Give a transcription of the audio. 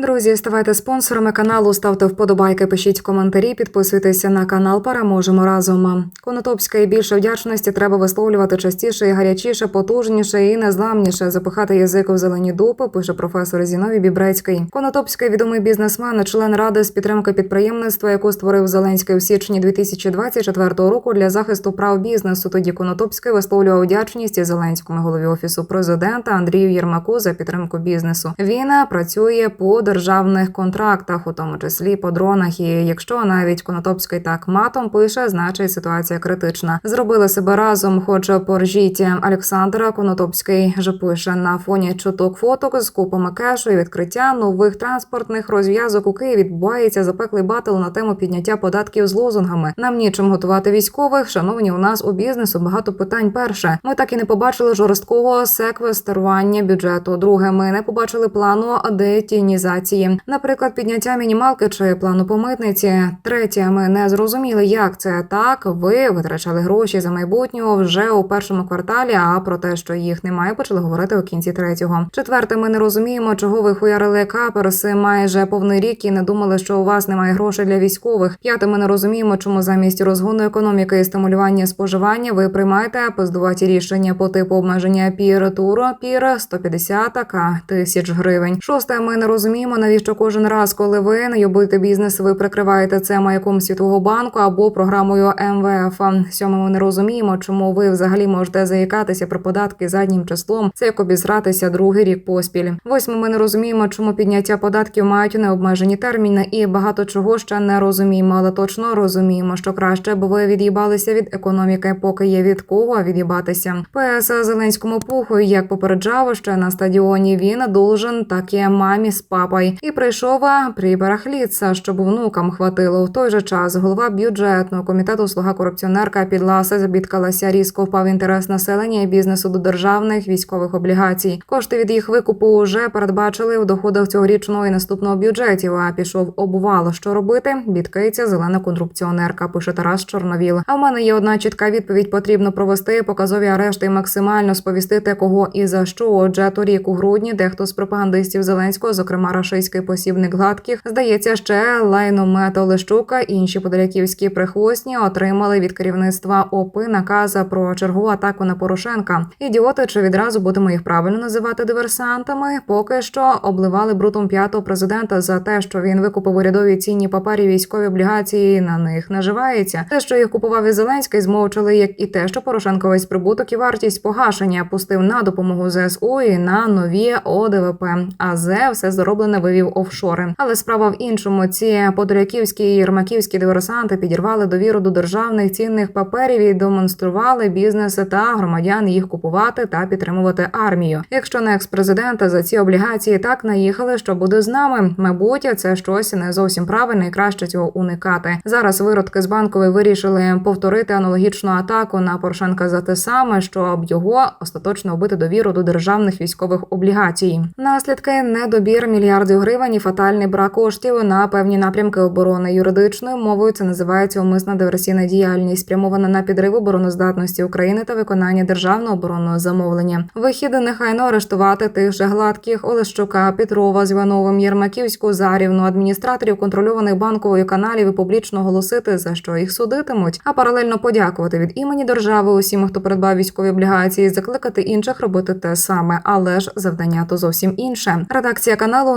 Друзі, ставайте спонсорами каналу, ставте вподобайки, пишіть коментарі, підписуйтеся на канал. Переможемо разом. Конотопська і більше вдячності треба висловлювати частіше і гарячіше, потужніше і незламніше. Запихати язик в зелені дупи, пише професор Зіновій Бібрецький. Конотопський відомий бізнесмен, член ради з підтримки підприємництва, яку створив Зеленський у січні 2024 року для захисту прав бізнесу. Тоді Конотопський висловлював вдячність Зеленському голові офісу президента Андрію Єрмаку за підтримку бізнесу. Він працює по державних контрактах, у тому числі по дронах. І якщо навіть Конотопський так матом пише, значить ситуація критична. Зробили себе разом, хоч поржіть. Олександра Конотопський же пише на фоні чуток фоток з купами кешу і відкриття нових транспортних розв'язок у Києві відбувається запеклий батл на тему підняття податків з лозунгами. Нам нічим готувати військових. Шановні, у нас у бізнесу багато питань. Перше, ми так і не побачили жорсткого секвестрування бюджету. Друге, ми не побачили плану детінізації, наприклад, підняття мінімалки чи плану по митниці. Третє, ми не зрозуміли, як це так. Ви витрачали гроші за майбутнього вже у першому кварталі. А про те, що їх немає, почали говорити у кінці третього. Четверте, ми не розуміємо, чого ви хуярили каперси майже повний рік і не думали, що у вас немає грошей для військових. П'яте, ми не розуміємо, чому замість розгону економіки і стимулювання споживання ви приймаєте поздуваті рішення по типу обмеження пір туру пір 150 к тисяч гривень. Шосте, ми не розуміємо, навіщо кожен раз, коли ви найобуєте бізнес, ви прикриваєте це маяком світового банку або програмою МВФ. Сьоме, ми не розуміємо, чому ви взагалі можете заїкатися про податки заднім числом. Це як обізратися другий рік поспіль. Восьме, ми не розуміємо, чому підняття податків мають необмежені терміни, і багато чого ще не розуміємо, але точно розуміємо, що краще б ви від'їбалися від економіки, поки є від кого від'їбатися. ПС Зеленському пуху, як попереджав, ще на стадіоні він должен таке мамі з папою. І прийшов прибарахліться, щоб внукам хватило. В той же час голова бюджетного комітету слуга корупціонерка Підласа забідкалася різко впав інтерес населення і бізнесу до державних військових облігацій. Кошти від їх викупу вже передбачили в доходах цьогорічного і наступного бюджетів. А пішов обувало, що робити. Бідкається зелена контрупціонерка. Пише Тарас Чорновіл. А в мене є одна чітка відповідь: потрібно провести показові арешти і максимально сповістити кого і за що. Отже, торік у грудні дехто з пропагандистів Зеленського, зокрема рашистський посібник гладких, здається, ще лайномета Лещука, інші подоляківські прихвостні отримали від керівництва ОПИ наказа про чергову атаку на Порошенка. Ідіоти чи відразу будемо їх правильно називати диверсантами? Поки що обливали брутом п'ятого президента за те, що він викупив урядові цінні папері військові облігації. На них наживається. Те, що їх купував і Зеленський, змовчали, як і те, що Порошенко весь прибуток і вартість погашення пустив на допомогу ЗСУ і на нові ОДВП. А зе все зароблене вивів офшори. Але справа в іншому. Ці подоряківські і єрмаківські диверсанти підірвали довіру до державних цінних паперів і демонстрували бізнеси та громадян їх купувати та підтримувати армію. Якщо не експрезидента за ці облігації так наїхали, що буде з нами. Мабуть, це щось не зовсім правильне і краще цього уникати. Зараз виродки з банкової вирішили повторити аналогічну атаку на Порошенка за те саме, щоб його остаточно вбити довіру до державних військових облігацій. Наслідки недобір мільярдів гривень і фатальний брак коштів на певні напрямки оборони юридичною мовою. Це називається умисна диверсійна діяльність, спрямована на підрив обороноздатності України та виконання державного оборонного замовлення. Вихід нехайно арештувати тих же гладких Олещука, Петрова, з Івановим, Єрмаківську, Зарівну, адміністраторів контрольованих банковою каналів і публічно оголосити за що їх судитимуть, а паралельно подякувати від імені держави усім, хто придбав військові облігації, закликати інших робити те саме, але ж завдання то зовсім інше. Редакція каналу